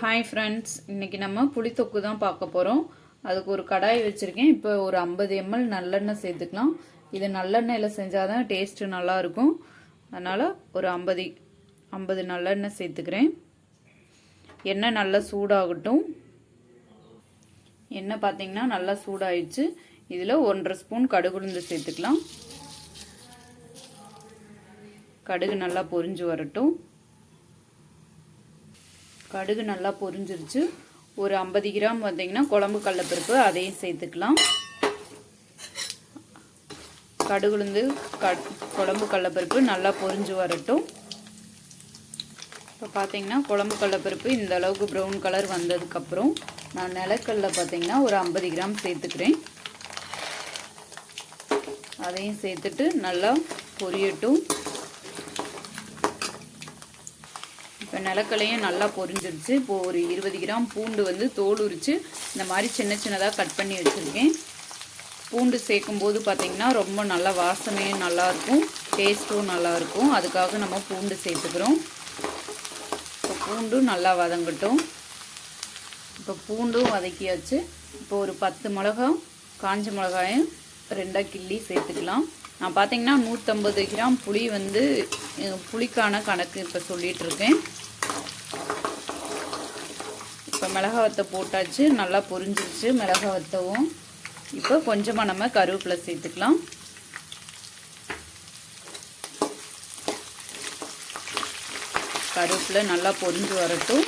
Hi friends இன்றைக்கி நம்ம புளித்தொக்கு தான் பார்க்க போகிறோம் அதுக்கு ஒரு கடாய் வச்சுருக்கேன். இப்போ ஒரு ஐம்பது எம்எல் நல்லெண்ணெய் சேர்த்துக்கலாம். இது நல்லெண்ணெயில் செஞ்சால் தான் டேஸ்ட்டு நல்லாயிருக்கும் அதனால் ஒரு ஐம்பது ஐம்பது நல்லெண்ணெய் சேர்த்துக்கிறேன். எண்ணெய் நல்லா சூடாகட்டும். எண்ணெய் பார்த்தீங்கன்னா நல்லா சூடாயிடுச்சு. இதில் ஒன்றரை ஸ்பூன் கடுகுழுந்து சேர்த்துக்கலாம். கடுகு நல்லா பொரிஞ்சு வரட்டும். கடுகு நல்லா பொரிஞ்சிருச்சு. ஒரு ஐம்பது கிராம் வந்தீங்கன்னா குழம்பு கடலப்பருப்பு அதையும் சேர்த்துக்கலாம். கடுகுலேருந்து கட் குழம்பு கடலப்பருப்பு நல்லா பொரிஞ்சு வரட்டும். இப்போ பார்த்தீங்கன்னா குழம்பு கடலப்பருப்பு இந்த அளவுக்கு ப்ரௌன் கலர் வந்ததுக்கப்புறம் நான் நிலக்கல்ல பார்த்தீங்கன்னா ஒரு ஐம்பது கிராம் சேர்த்துக்கிறேன். அதையும் சேர்த்துட்டு நல்லா பொரியட்டும். இப்போ நிலக்கலையும் நல்லா பொரிஞ்சிருச்சு. இப்போது ஒரு இருபது கிராம் பூண்டு வந்து தோல் உரித்து இந்த மாதிரி சின்ன சின்னதாக கட் பண்ணி வச்சுருக்கேன். பூண்டு சேர்க்கும் போது பார்த்திங்கன்னா ரொம்ப நல்லா வாசனையும் நல்லாயிருக்கும் டேஸ்ட்டும் நல்லாயிருக்கும் அதுக்காக நம்ம பூண்டு சேர்த்துக்கிறோம். இப்போ பூண்டும் நல்லா வதங்கட்டும். இப்போ பூண்டும் வதக்கியாச்சு. இப்போ ஒரு பத்து மிளகா காஞ்ச மிளகாயும் ரெண்டாக கிள்ளி சேர்த்துக்கலாம். நான் பார்த்தீங்கன்னா நூற்றம்பது கிராம் புளி வந்து புளிக்கான கணக்கு இப்போ சொல்லிகிட்ருக்கேன் இப்போ மிளகா வத்த போட்டாச்சு நல்லா பொரிஞ்சிருச்சு மிளகா வத்தவும் இப்போ கொஞ்சமாக நம்ம கருவேப்பிலை சேர்த்துக்கலாம். கருவேப்பிலை நல்லா பொரிஞ்சு வரட்டும்.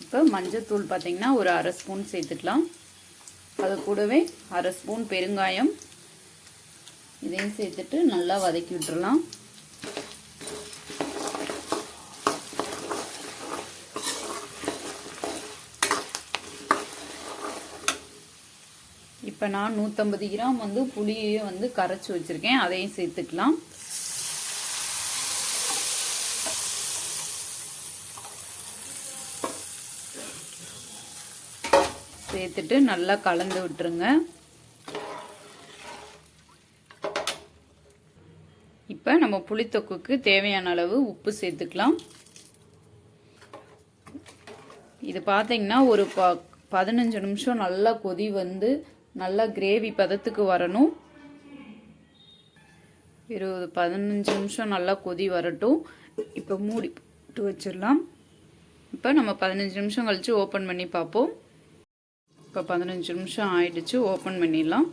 இப்போ மஞ்சத்தூள் பார்த்திங்கன்னா ஒரு அரை ஸ்பூன் சேர்த்துக்கலாம். அது கூடவே அரை ஸ்பூன் பெருங்காயம். இதையும் சேர்த்துட்டு நல்லா வதக்கி விட்டுறலாம். இப்போ நான் நூற்றம்பது கிராம் வந்து புளியை வந்து கரைச்சி வச்சுருக்கேன். அதையும் சேர்த்துக்கலாம். சேர்த்துட்டு நல்லா கலந்து விட்டுருங்க. இப்போ நம்ம புளித்தொக்குக்கு தேவையான அளவு உப்பு சேர்த்துக்கலாம். இது பார்த்தீங்கன்னா ஒரு ப பதினஞ்சு நிமிஷம் நல்லா கொதி வந்து நல்லா கிரேவி பதத்துக்கு வரணும். இருபது பதினஞ்சு நிமிஷம் நல்லா கொதி வரட்டும். இப்போ மூடி போட்டு வச்சிடலாம். இப்போ நம்ம பதினஞ்சு நிமிஷம் கழித்து ஓப்பன் பண்ணி பார்ப்போம். இப்போ பதினஞ்சு நிமிஷம் ஆயிடுச்சு ஓப்பன் பண்ணிடலாம்.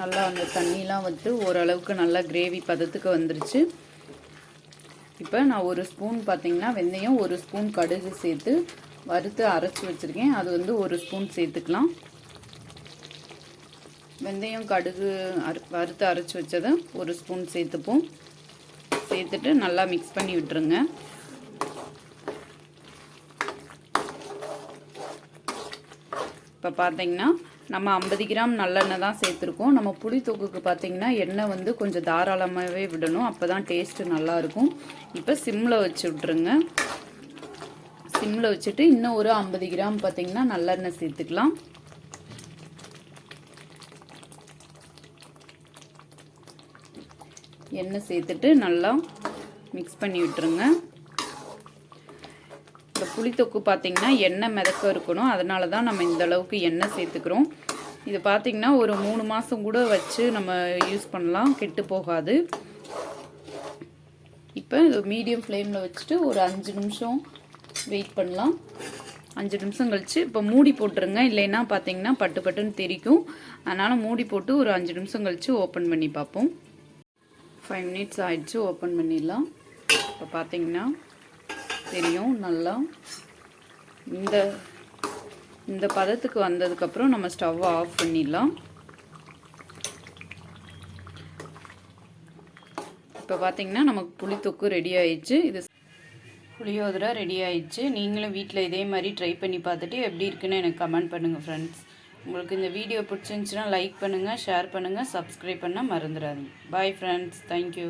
நல்லா அந்த தண்ணிலாம் வந்து ஓரளவுக்கு நல்லா கிரேவி பதத்துக்கு வந்துருச்சு. இப்போ நான் ஒரு ஸ்பூன் பார்த்திங்கன்னா வெந்தயம் ஒரு ஸ்பூன் கடுகு சேர்த்து வறுத்து அரைச்சி வச்சுருக்கேன். அது வந்து ஒரு ஸ்பூன் சேர்த்துக்கலாம். வெந்தயம் கடுகு அரு வறுத்து அரைச்சி வச்சதை ஒரு ஸ்பூன் சேர்த்துப்போம். சேர்த்துட்டு நல்லா மிக்ஸ் பண்ணி விட்டுருங்க. இப்போ பார்த்தீங்கன்னா நம்ம ஐம்பது கிராம் நல்லெண்ணெய் தான் சேர்த்துருக்கோம். நம்ம புளி தொக்குக்கு பார்த்தீங்கன்னா எண்ணெய் வந்து கொஞ்சம் தாராளமாகவே விடணும். அப்போ தான் டேஸ்ட்டு நல்லாயிருக்கும் இப்போ சிம்மில் வச்சு விட்ருங்க சிம்மில் வச்சுட்டு இன்னும் ஒரு ஐம்பது கிராம் பார்த்திங்கன்னா நல்லெண்ணெய் சேர்த்துக்கலாம். எண்ணெய் சேர்த்துட்டு நல்லா மிக்ஸ் பண்ணி விட்டுருங்க. இந்த புளித்தொக்கு பார்த்திங்கன்னா எண்ணெய் மிதக்க இருக்கணும். அதனால தான் நம்ம இந்த அளவுக்கு எண்ணெய் சேர்த்துக்கிறோம். இது பார்த்திங்கன்னா ஒரு மூணு மாதம் கூட வச்சு நம்ம யூஸ் பண்ணலாம். கெட்டு போகாது. இப்போ மீடியம் ஃப்ளேமில் வச்சுட்டு ஒரு அஞ்சு நிமிஷம் வெயிட் பண்ணலாம். அஞ்சு நிமிஷம் கழித்து இப்போ மூடி போட்டுருங்க. இல்லைன்னா பார்த்தீங்கன்னா பட்டு பட்டுன்னு தெரிக்கும். அதனால் மூடி போட்டு ஒரு அஞ்சு நிமிஷம் கழித்து ஓப்பன் பண்ணி பார்ப்போம். ஃபைவ் மினிட்ஸ் ஆயிடுச்சு ஓப்பன் பண்ணிடலாம். இப்போ பார்த்தீங்கன்னா தெரியும் நல்லா. இந்த இந்த பதத்துக்கு வந்ததுக்கப்புறம் நம்ம ஸ்டவ்வை ஆஃப் பண்ணிடலாம். இப்போ பார்த்தீங்கன்னா நமக்கு புளித்தொக்கு ரெடி ஆயிடுச்சு. இது புளியோதரை ரெடி ஆயிடுச்சு. நீங்களும் வீட்டில் இதே மாதிரி ட்ரை பண்ணி பார்த்துட்டு எப்படி இருக்குன்னு எனக்கு கமெண்ட் பண்ணுங்கள் ஃப்ரெண்ட்ஸ் உங்களுக்கு இந்த வீடியோ பிடிச்சிருந்துச்சின்னா லைக் பண்ணுங்கள் ஷேர் பண்ணுங்கள் சப்ஸ்கிரைப் பண்ணால் மறந்துடாதீங்க. Bye friends thank you